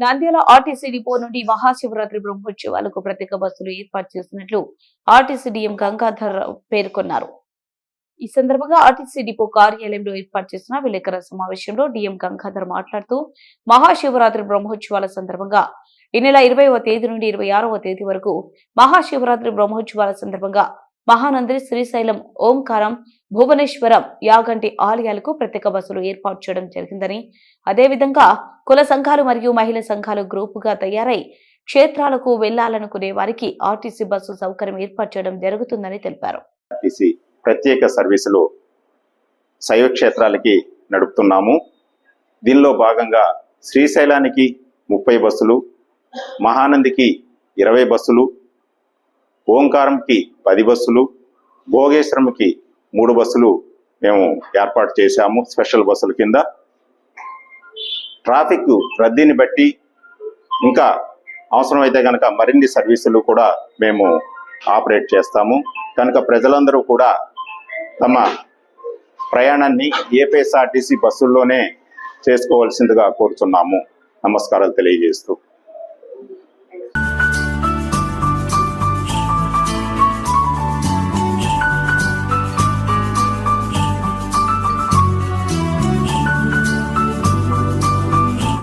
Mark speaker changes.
Speaker 1: Nandyal RTC depot నుండి మహాశివరాత్రి బ్రహ్మోత్సవాలకు ప్రత్యేక బస్సులు ఏర్పాటు చేసినట్లు ఆర్టీసీ డిఎం గంగాధర్ పేర్కొన్నారు. ఈ సందర్భంగా ఆర్టీసీ డిపో కార్యాలయంలో ఏర్పాటు చేసిన విలేకరుల సమావేశంలో డిఎం గంగాధర్ మాట్లాడుతూ మహాశివరాత్రి బ్రహ్మోత్సవాల సందర్భంగా ఈ నెల ఇరవైవ తేదీ నుండి ఇరవై ఆరవ తేదీ వరకు మహాశివరాత్రి బ్రహ్మోత్సవాల సందర్భంగా మహానంది శ్రీశైలం ఓంకారం భువనేశ్వరం యాగంటి ఆలయాలకు ప్రత్యేక బస్సులు ఏర్పాటు చేయడం జరిగిందని అదేవిధంగా కుల సంఘాలు మరియు మహిళా సంఘాలు గ్రూపుగా తయారై క్షేత్రాలకు వెళ్ళాలనుకునే వారికి ఆర్టీసీ బస్సు సౌకర్యం ఏర్పాటు చేయడం జరుగుతుందని తెలిపారు.
Speaker 2: ఆర్టీసీ ప్రత్యేక సర్వీసులు శైవ క్షేత్రాలకి నడుపుతున్నాము. దీనిలో భాగంగా శ్రీశైలానికి ముప్పై బస్సులు మహానందికి ఇరవై బస్సులు ఓంకారంకి పది బస్సులు భోగేశ్వరంకి మూడు బస్సులు మేము ఏర్పాటు చేశాము స్పెషల్ బస్సుల కింద. ట్రాఫిక్ రద్దీని బట్టి ఇంకా అవసరమైతే కనుక మరిన్ని సర్వీసులు కూడా మేము ఆపరేట్ చేస్తాము. కనుక ప్రజలందరూ కూడా తమ ప్రయాణాన్ని ఏపీఎస్ఆర్టీసీ బస్సుల్లోనే చేసుకోవాల్సిందిగా కోరుతున్నాము. నమస్కారాలు తెలియజేస్తూ.